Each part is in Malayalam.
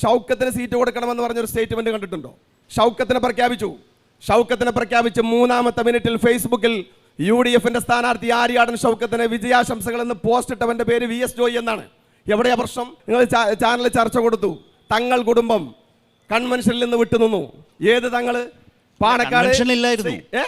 ഷൗക്കത്തിന് സീറ്റ് കൊടുക്കണമെന്ന് പറഞ്ഞൊരു സ്റ്റേറ്റ്മെന്റ് കണ്ടിട്ടുണ്ടോ? ഷൗക്കത്തിനെ പ്രഖ്യാപിച്ചു. ഷൗക്കത്തിനെ പ്രഖ്യാപിച്ച് മൂന്നാമത്തെ മിനിറ്റിൽ ഫേസ്ബുക്കിൽ യു ഡി എഫിന്റെ സ്ഥാനാർത്ഥി ആര്യാടൻ ഷൗക്കത്തിന് വിജയാശംസകൾ എന്ന് പോസ്റ്റ് ഇട്ടവന്റെ പേര് വി എസ് ജോയി എന്നാണ്. എവിടെയാ പ്രശ്നം? നിങ്ങൾ ചാനൽ ചർച്ച കൊടുത്തു. തങ്ങൾ കുടുംബം കൺവെൻഷനിൽ നിന്ന് വിട്ടുനിന്നു. ഏത് തങ്ങൾ പാണക്കാട്?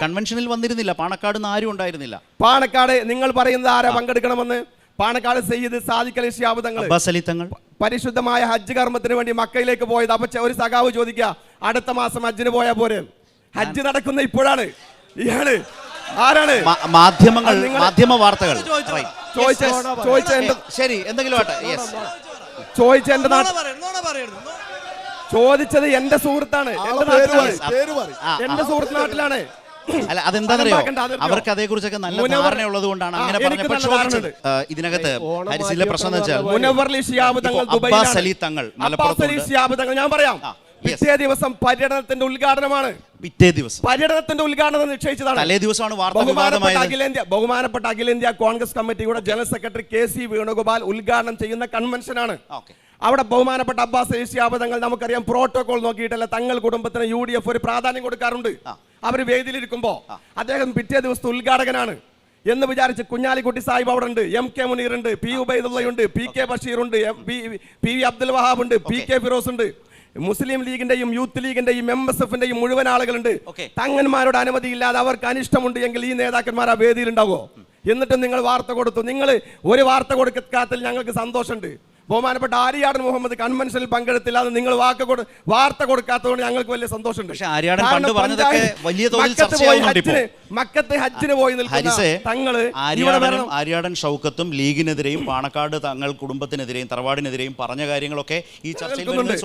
കൺവെൻഷനിൽ വന്നിരുന്നില്ല. പാണക്കാട് ആരും ഉണ്ടായിരുന്നില്ല. പാണക്കാട് നിങ്ങൾ പറയുന്നത് ആരാ പങ്കെടുക്കണമെന്ന്? പാണക്കാട് സയ്യിദ് സാദിഖ് അലി അലി തങ്ങൾ. പരിശുദ്ധമായ ഹജ്ജ് കർമ്മത്തിന് വേണ്ടി മക്കയിലേക്ക് പോയത്. അപ്പൊ ഒരു സഖാവ് ചോദിക്കുക അടുത്ത മാസം ഹജ്ജിന് പോയാ പോരെ? ഹജ്ജ് നടക്കുന്ന ഇപ്പോഴാണ്. ഇയാൾ ആരാണ്? മാധ്യമങ്ങൾ മാധ്യമ വാർത്തകൾ. ശരി എന്തെങ്കിലും ചോദിച്ച എന്റെ ചോദിച്ചത് എന്റെ സുഹൃത്താണ്. എന്റെ സുഹൃത്ത് നാട്ടിലാണ്. അല്ല അതെന്താണെന്നറിയോ? അവർക്ക് അതേക്കുറിച്ചൊക്കെ നല്ല ധാരണ ഉള്ളത് കൊണ്ടാണ്. അങ്ങനെ പറഞ്ഞപ്പോൾ ഇതിനകത്ത് ഹരിസിലെ പ്രശ്നം എന്ന് വെച്ചാൽ തങ്ങൾ അബ്ബാസ് അലി തങ്ങൾ അബ്ബാസ് അലി മലപ്പുറത്തുണ്ട്. ശിഹാബ് തങ്ങൾ ഞാൻ പറയാം. പിറ്റേ ദിവസം പര്യടനത്തിന്റെ ഉദ്ഘാടനമാണ്. പിറ്റേ ദിവസം. പര്യടനത്തിന്റെ ഉദ്ഘാടനം നിശ്ചയിച്ചതാണ്. തലേ ദിവസമാണ് ബഹുമാനപ്പെട്ട അഖിലേന്ത്യ ബഹുമാനപ്പെട്ട അഖിലേന്ത്യാ കോൺഗ്രസ് കമ്മിറ്റിയുടെ general secretary K C Venugopal ഉദ്ഘാടനം ചെയ്യുന്ന കൺവെൻഷനാണ് അവിടെ ബഹുമാനപ്പെട്ട അബ്ബാസ് ഏഷ്യാബദങ്ങൾ നമുക്കറിയാം പ്രോട്ടോകോൾ നോക്കിയിട്ടല്ല തങ്ങൾ കുടുംബത്തിന് യു ഡി എഫ് ഒരു പ്രാധാന്യം കൊടുക്കാറുണ്ട്. അവർ വേദിയിലിരിക്കുമ്പോൾ അദ്ദേഹം പിറ്റേ ദിവസത്തെ ഉദ്ഘാടകനാണ് എന്ന് വിചാരിച്ച് കുഞ്ഞാലിക്കുട്ടി സാഹിബ് അവിടെ ഉണ്ട്. എം കെ മുനീർ ഉണ്ട് പി ഉബൈദുള്ളയുണ്ട് പി കെ ബഷീർ ഉണ്ട് പി വി അബ്ദുൽ വഹാബ് ഉണ്ട് പി കെ ഫിറോസ് ഉണ്ട്. മുസ്ലിം ലീഗിന്റെയും യൂത്ത് ലീഗിന്റെയും എം എസ് എഫിന്റെയും മുഴുവൻ ആളുകളുണ്ട്. തങ്ങന്മാരുടെ അനുമതി അനുമതിയില്ലാതെ അവർക്ക് അനിഷ്ടമുണ്ട് എങ്കിൽ ഈ നേതാക്കന്മാർ ആ വേദിയിലുണ്ടാവോ എന്നിട്ടും നിങ്ങൾ വാർത്ത കൊടുത്തു. നിങ്ങൾ ഒരു വാർത്ത കൊടുക്കാത്തതിൽ ഞങ്ങൾക്ക് സന്തോഷമുണ്ട്. ബഹുമാനപ്പെട്ട ആര്യാടൻ മുഹമ്മദ് കൺവെൻഷനിൽ പങ്കെടുത്തില്ല അത് നിങ്ങൾ വാക്ക് കൊടു വാർത്ത കൊടുക്കാത്തതുകൊണ്ട് ഞങ്ങൾക്ക് വലിയ സന്തോഷമുണ്ട്. മക്കത്ത്. ഹജ്ജിന് പോയി തങ്ങൾ ആര്യാടൻ ഷൗക്കത്തും ലീഗിനെതിരെയും പാണക്കാട് തങ്ങൾ കുടുംബത്തിനെതിരെയും തറവാടിനെതിരെയും പറഞ്ഞ കാര്യങ്ങളൊക്കെ ഈ ചർച്ചയിൽ